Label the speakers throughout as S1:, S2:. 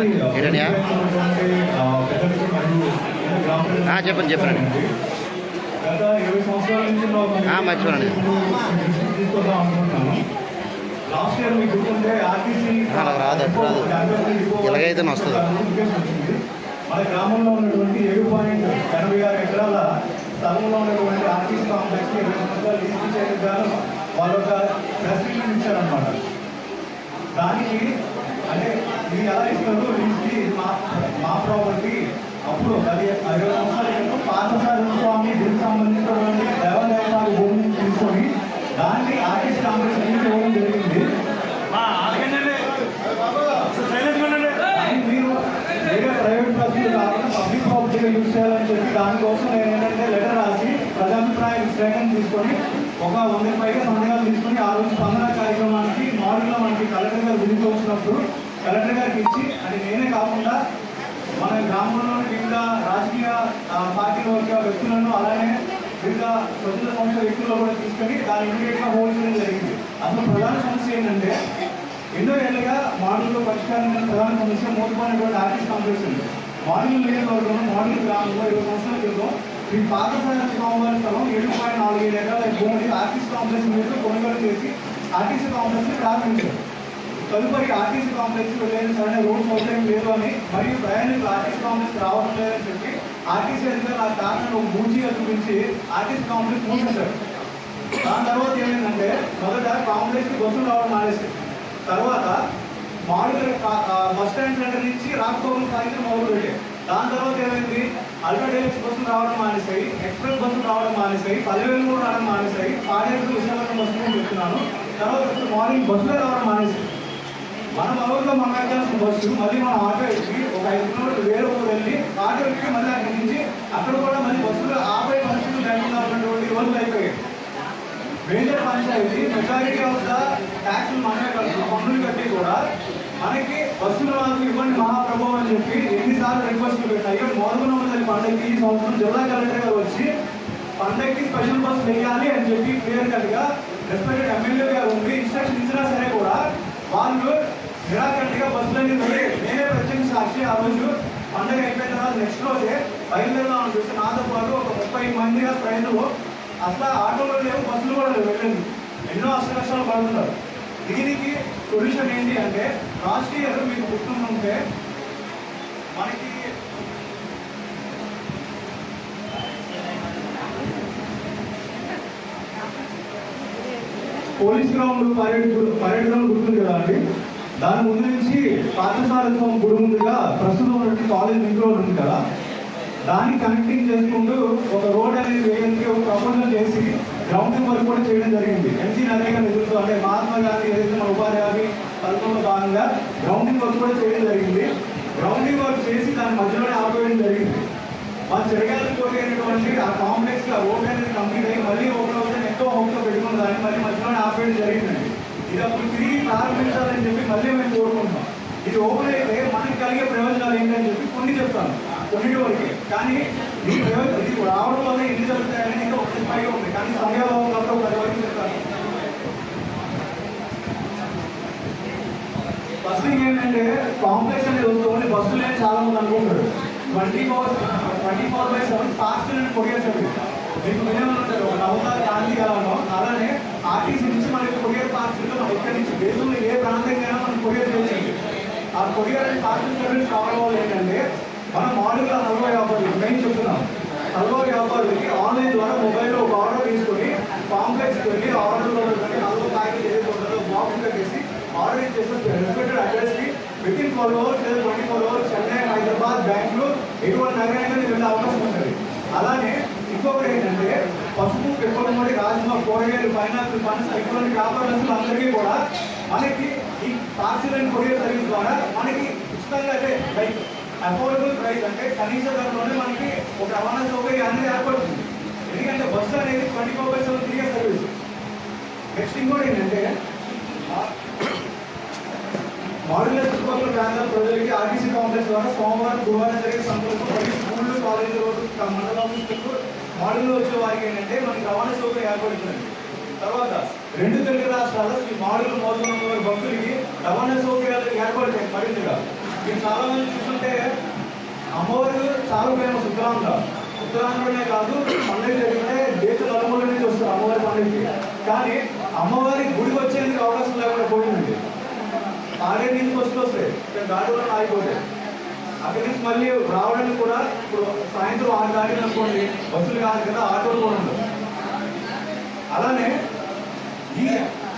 S1: ఏంటనియా చెప్పండి, చెప్పండి.
S2: గత ఇరవై
S1: మర్చిపోనండి. అలా రాదు, అటు రాదు. ఇలాగైతేనే వస్తుంది.
S2: మన గ్రామంలో ఉన్నటువంటి ఏడు పాయింట్ ఎనభై ఆరు ఎకరాల స్థలంలో ఉన్నటువంటి ఆర్టీసీ కాంప్లెక్స్ ఇరవై సంవత్సరాలు లీజు చేయడం గాను వాళ్ళు ఒక రెస్ట్రిక్షన్ ఇచ్చారనమాట దానికి అంటే మీరు ఎలా ఇస్తారు లీజ్కి మా మా ప్రాపర్టీ అప్పుడు అది ఇరవై సంవత్సరాల పార్థసారథి స్వామి దీనికి సంబంధించినటువంటి దేవాలయాల భూమిని తీసుకొని దాన్ని ఆర్టీసీ కాంప్లెక్స్ లీజ్ ఇవ్వడం జరిగింది. మీరు వేరే ప్రైవేట్ పద్ధతులు కాకుండా పబ్లిక్ ప్రాపర్టీగా యూజ్ చేయాలని చెప్పి దానికోసం నేను ఏంటంటే లెటర్ రాసి ప్రజాభిప్రాయ విశ్లేషణ తీసుకొని ఒక వంద పైగా సందేహాలు తీసుకొని ఆ రోజు స్పందన కార్యక్రమానికి మార్నింగ్లో మనకి కలెక్టర్ గారు విజిట్ వచ్చినప్పుడు కలెక్టర్ గారికి ఇచ్చి అది నేనే కాకుండా మన గ్రామంలోని వివిధ రాజకీయ పార్టీల యొక్క వ్యక్తులను అలానే వివిధ స్వతంత్ర సంస్థ వ్యక్తులను కూడా తీసుకొని దాన్ని ఇమీడియట్గా హోల్డ్ చేయడం జరిగింది. అసలు ప్రధాన సమస్య ఏంటంటే ఎన్నో ఏళ్ళుగా మోడల్లో పరిష్కారం ప్రధాన సమస్య మూతపోయినటువంటి ఆర్టీస్ కాంప్లెక్స్ ఉంది మోడల్ నియోజకవర్గంలో మోడల్ గ్రామంలో ఇరవై సంవత్సరాల క్రితం ఈ పాతసార స్వామివారి స్థలం ఏడు పాయింట్ నాలుగు ఏడు ఎకరాల భూమిని ఆర్టీసీ కాంప్లెక్స్ మీద కొనుగోలు చేసి ఆర్టీసీ కాంప్లెక్స్ని ప్రారంభించారు తదుపరి ఆర్టీసీ కాంప్లెక్స్ వెళ్ళిన సరైన రోడ్ సౌకర్యం లేదు అని మరియు ప్రయాణికులు ఆర్టీసీ కాంప్లెక్స్ రావడం లేదని చెప్పి ఆర్టీసీ అధికారులు ఆ కారణంలో ఒక బూచిగా చూపించి ఆర్టీసీ కాంప్లెక్స్ మూసేశారు. దాని తర్వాత ఏమైందంటే మొదట కాంప్లెక్స్ బస్సులు రావడం మానేసి తర్వాత మామూలుగా ఆ బస్ స్టాండ్ సెంటర్ నుంచి రాకపోకలు సాగితే మొదలు పెట్టాయి దాని తర్వాత ఏమైంది? అల్ట్రా బస్సులు రావడం మానేసాయి ఎక్స్ప్రెస్ బస్సులు రావడం మానేసాయి పదివేలు కూడా రావడం మానేసాయి పాడేరు విశాఖపట్నం బస్సులు చెప్తున్నాను. తర్వాత మార్నింగ్ బస్సులే రావడం మానేసాయి మనం అవర్లో మనం బస్సు మళ్ళీ మనం ఆటో ఎక్కి ఒక ఐదు కిలోమీటర్లు వేరే ఊరు వెళ్ళి ఆటో ఎక్కి మళ్ళీ అక్కడి నుంచి అక్కడ కూడా మళ్ళీ బస్సులు ఆపే పరిస్థితులు లేకుండా ఉన్నటువంటి రోజులు అయిపోయాయి. Major panchayat majority of the ట్యాక్సులు మనమే కడుతున్నాం పన్నులు కట్టి కూడా. మనకి బస్సులు వాళ్ళకి ఇవ్వండి మహాప్రభు అని చెప్పి ఎన్నిసార్లు రిక్వెస్ట్లు పెట్టాయి. మోదగుణం పండగకి ఈ సంవత్సరం జిల్లా కలెక్టర్ గారు వచ్చి పండగకి స్పెషల్ బస్ వేయాలి అని చెప్పి క్లియర్ కట్గా రెస్పెక్టెడ్ ఎమ్మెల్యే గారు ఉండి ఇన్స్ట్రక్షన్ ఇచ్చినా వాళ్ళు నిరాకరణగా బస్సులన్నీ నేనే ప్రత్యేక సాక్షి ఆ రోజు పండగ అయిపోయిన తర్వాత నెక్స్ట్ రోజే బయలుదేరదాం అని నాతో పాటు ఒక ముప్పై మందిగా ప్రజలు అసలు ఆటోలో లేవు బస్సులు కూడా లేవు వెళ్ళింది ఎన్నో అష్ట కష్టాలు పడుతున్నారు. దీనికి సొల్యూషన్ ఏంటి అంటే లాస్ట్ ఇయర్ మీకు గుర్తుంటే మనకి police ground parade parade ground గుర్తుంది కదా అండి? దాని ముందు నుంచి పాఠశాల గుడి ముందుగా ప్రస్తుతం ఉన్నటువంటి కాలేజ్ లింక్ రోడ్ ఉంది కదా? దాన్ని కనెక్టింగ్ చేసుకుంటూ ఒక రోడ్ అనేది వేయడానికి ఒక ప్రపోజల్ చేసి గ్రౌండింగ్ వర్క్ కూడా చేయడం జరిగింది. ఎన్సీ నరేగా నిధులతో అంటే మహాత్మా గాంధీ ఏదైతే మన ఉపాధి హామీ పథకంలో భాగంగా గ్రౌండింగ్ వర్క్ కూడా చేయడం జరిగింది. గ్రౌండింగ్ వర్క్ చేసి దాని మధ్యలో మా చెరగాలి కోరినటువంటి ఆ కాంప్లెక్స్ ఆ రోడ్ అనేది కంప్లీట్ అయ్యి మళ్ళీ ఓపెన్ అవుతుంది ఎంతో హోప్తో పెట్టుకున్న దాన్ని మళ్ళీ మధ్యలోనే ఆపేయడం జరిగిందండి. ఇది అప్పుడు తిరిగి ప్రారంభించాలని చెప్పి మళ్ళీ మేము కోరుకుంటాం ఇది ఓపెన్ అయితే మనకి కలిగే ప్రయోజనాలు ఏంటని చెప్పి కొన్ని చెప్తాను. కొన్నిటి వరకు. కానీ ఈ ప్రయోజనం ఇది రావడం వల్ల ఎన్ని జరుగుతాయని ఇంకా ఒక పైగా ఉంది. కానీ సమయాభావం ఉన్నప్పుడు ఒక వరకు చెప్తాను. ఫస్ట్ ఏంటంటే కాంప్లెక్స్ అనేది వస్తుంది బస్సులు అనేది చాలా మంది అనుకుంటారు. Twenty four twenty four by seven fast అని కొరియర్ సర్వీస్ మీకు మినిమం ఉంటారు ఒక నవతార గాంధీ గలానో అలానే ఆర్టీసీ నుంచి మనకి కొరియర్ పార్సల్ మన ఇక్కడ నుంచి దేశంలో ఏ ప్రాంతంకైనా మనం కొరియర్ చేసేది ఆ కొరియర్ అండ్ పార్సల్ సర్వీస్ కావాలి ఏంటంటే మనం మామూలుగా నలభై వ్యాపారులు మెయిన్ చెప్తున్నాం నలభై వ్యాపారులకి ఆన్లైన్ ద్వారా మొబైల్లో ఒక ఆర్డర్ తీసుకొని కాంప్లెక్స్ వెళ్ళి ఆర్డర్లో నలభై ప్యాకెట్ ఏదైతే ఉంటుందో బాక్స్ కట్టేసి ఆర్డర్ చేసిన రెస్పెక్టెడ్ అడ్రస్కి విత్ ఇన్ ఫోర్ అవర్స్ లేదా twenty four hours Chennai Hyderabad Bengaluru ఎటువంటి నగరానికి వెళ్ళే అవకాశం ఉంటుంది అలానే ఇంకొకటి ఏంటంటే పసుపు పెప్పలమూడి రాజమా కూరగాయలు పైనాపిల్ పనస ఇటువంటి వ్యాపారస్తులు అందరికీ కూడా మనకి ఈ పార్సిల్ అండ్ కొరియర్ సర్వీస్ ద్వారా మనకి ఉచితంగా అంటే లైక్ అఫోర్డబుల్ ప్రైస్ అంటే కనీస ధరలోనే మనకి ఒక రవాణా సౌకర్యం అనేది ఏర్పడుతుంది. ఎందుకంటే బస్సు అనేది ట్వంటీ ఫోర్ బై సెవెన్ తిరిగే సర్వీస్. నెక్స్ట్ ఇంకోటి ఏంటంటే మాడ్యులర్ చుట్టుపక్కల ప్రాంతాల ప్రజలకి ఆర్టీసీ కాంప్లెక్స్ ద్వారా సోమవారం గురువారం జరిగే సంతలకు మరియు స్కూళ్ళు కాలేజీలు మండల ఆఫీసులకు వచ్చే వారికి ఏంటంటే మనకి రవాణా సౌకర్యం ఏర్పడుతుందండి తర్వాత రెండు తెలుగు రాష్ట్రాల్లో ఈ మాడ్యూల్ మోదం భక్తులకి రవాణా సౌకర్యాలు ఏర్పడతాయి మరింతగా మీరు చాలా మంది చూస్తుంటే అమ్మవారు చాలా ఫేమస్ ఉత్తరాంధ్ర. ఉత్తరాంధ్రనే కాదు పండుగ జరిగితే దేశ నలుమూల నుంచి వస్తారు అమ్మవారి పండుగకి. కానీ అమ్మవారి గుడికి వచ్చేందుకు అవకాశం లేకుండా పోయిందండి. ఆడే నుంచి వస్తూ వస్తాయి. దాని వల్ల ఆగిపోతాయి. అక్కడి నుంచి మళ్ళీ రావడానికి కూడా ఇప్పుడు సాయంత్రం ఆరు దాటిన అనుకోండి బస్సులు కాదు కదా ఆటోలు కూడా ఉండవు. అలానే ఈ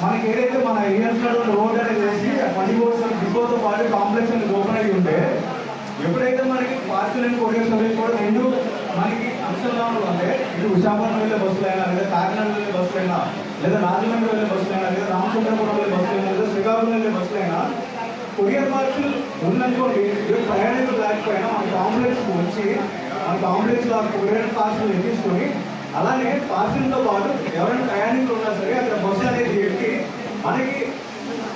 S2: మనకి ఏదైతే మన ఏరియాస్లో రోడ్ అనేది వేసి పని కోసం డిపోతో పాటు కాంప్లెక్స్ అనేది ఓపెన్ అయ్యి ఉంటే ఎప్పుడైతే మనకి పార్సల్ అండ్ కొరియర్ సర్వీస్ కూడా రెండు మనకి అంశంలో ఉంటే ఇటు విశాఖపట్నం వెళ్ళే బస్సులైనా లేదా కాకినాడ వెళ్ళే బస్సులైనా లేదా రాజమండ్రి వెళ్ళే బస్సులైనా లేదా రామచంద్రపురం వెళ్ళే బస్సులైనా లేదా శ్రీకాకుళం వెళ్ళే బస్సులైనా కొరియర్ పార్సల్ ఉందనుకోండి ఏ ప్రయాణికులు లేకపోయినా మనకు ఆంబులెన్స్కి వచ్చి మన ఆంబులెన్స్లో లో కొరియర్ పార్సల్ ఎక్కించుకొని అలానే పార్సల్తో పాటు ఎవరైనా ప్రయాణికులు ఉన్నా సరే అక్కడ బస్సు అనేది ఎక్కి మనకి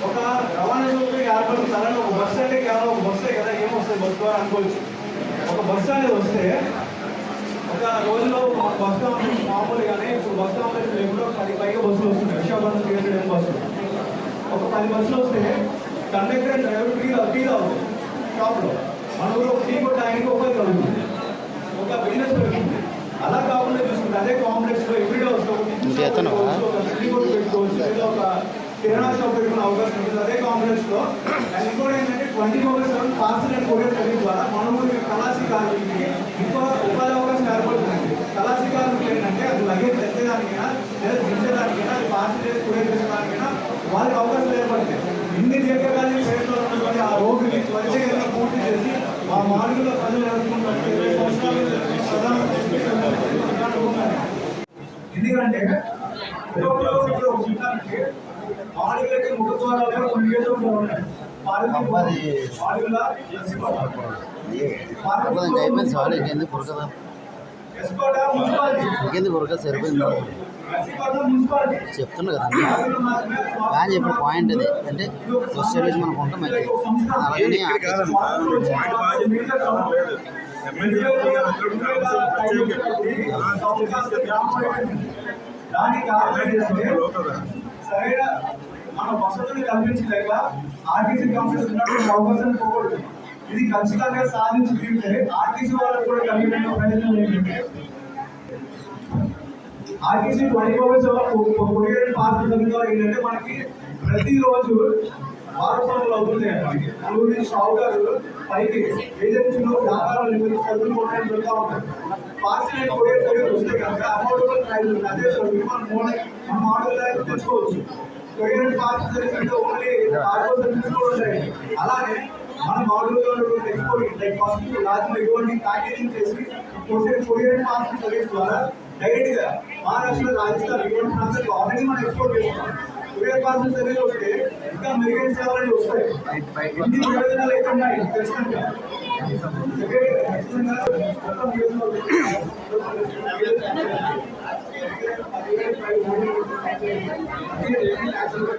S2: ఒక రవాణా సౌకర్యం ఏర్పడుతుందని ఒక బస్సు అంటే కేవలం ఒక బస్సే కదా ఏమొస్తుంది బస్సు ద్వారా అనుకోవచ్చు. ఒక బస్సు అనేది వస్తే ఒక రోజులో ఒక బస్ కాంప్లెక్స్ మామూలుగానే ఇప్పుడు బస్ కాంప్లెక్స్ ఎప్పుడో పది పైగా బస్సులు వస్తున్నాయి. విశాఖపట్నం టీఎస్ఎం బస్సులు. ఒక పది బస్సులు వస్తే conductor and driver tea tea తాగుతుంది షాప్లో మన ఒక టీ కొట్టి ఆయనకి ఒకటి కలుగుతుంది ఒక బిజినెస్ పెరుగుతుంది అలా కాకుండా చూసుకుంటే అదే కాంప్లెక్స్లో ఎవ్రీడే? ఒక టీ కొట్టు పెట్టుకోవచ్చు లేదా ఒక కిరాణా షాప్ పెట్టుకునే అవకాశం ఉంటుంది. అదే కాంప్లెక్స్లో. అండ్ ఇంకోటి ఏంటంటే twenty four seven parcel and courier service ద్వారా మన ఊరి కళాశీ కార్మికులకి ఇంకో ఉపాధి అవకాశం ఏర్పడుతుందండి కళాశీ కార్మికులు ఏంటంటే అది లగేజ్ తెచ్చేదానికైనా లేదా దించడానికైనా అది పార్సల్ కొరియర్ చేసేదానికైనా వాళ్ళకి అవకాశం ఏర్పడుతుంది ఇన్ని దీర్ఘకాలిక ప్రయత్నాలు ఉన్నటువంటి ఆ రోగిని త్వరితగతిన పూర్తి చేసి ఆ మార్గంలో ప్రజలు ఎదుర్కొంటున్నట్టు ఇరవై సంవత్సరాలు ప్రధాన ఎందుకంటే ఇప్పుడు ఒక చిత్రానికి మాడుగులకి ముఖ ద్వారాలు కొన్ని ఉన్నాయి.
S1: అయిపోయింది ఇంకెందుకు పురకదా? ఇంకెందుకు పురక? సరిపోయింది చెప్తున్నా కదా బాగా చెప్పిన పాయింట్ అది అంటే బస్ సర్వీస్ మనకు ఉంటే మంచిది అలాగని
S2: దానికి కారణం ఏంటంటే సరైన మన వసతులు కల్పించలేక ఆర్టీసీ కంపెనీస్ ఉన్నటువంటి అవకాశం పోకూడదు. ఇది ఖచ్చితంగా సాధించి తీరితే ఆర్టీసీ వాళ్ళకు కూడా కలిగిన ప్రయత్నం ఏంటంటే RTC twenty four courier pass ద్వారా ఏంటంటే మనకి ప్రతిరోజు వారసత్వాలు అవుతుంది మనకి నలుగురు నుంచి పైకి. ఏజెన్సీలో వ్యాపారాలు నిర్వహిస్తారు కొట్టడం జరుగుతూ ఉంటాయి కొరియర్ సర్వీస్ వస్తే కనుక అఫోర్డబుల్ ప్రైస్ అదే సర్వీస్ మనం మోడల్ మన మోడల్ తెచ్చుకోవచ్చు. కొరియర్ సర్వీస్ అంటే ఓన్లీ కార్గో సర్వీస్ కూడా ఉంటాయి. అలానే మన మోడల్లో ఎక్స్పోర్ట్ లైక్ ఫస్ట్ ఎటువంటి ప్యాకేజింగ్ చేసి కొరియర్ కొరియర్ సర్వీస్ ద్వారా డైరెక్ట్గా మహారాష్ట్ర రాజస్థాన్ ప్రాంతాలకు ఆల్రెడీ మనం ఎక్స్పోర్ట్ చేస్తున్నాం కొరియర్ పార్సల్ సర్వీస్ వస్తే ఇంకా మెరుగైన సేవలు వస్తాయి ఇన్ని ప్రయోజనాలు అయితే ఉన్నాయి తెలిసినట్టు ఖచ్చితంగా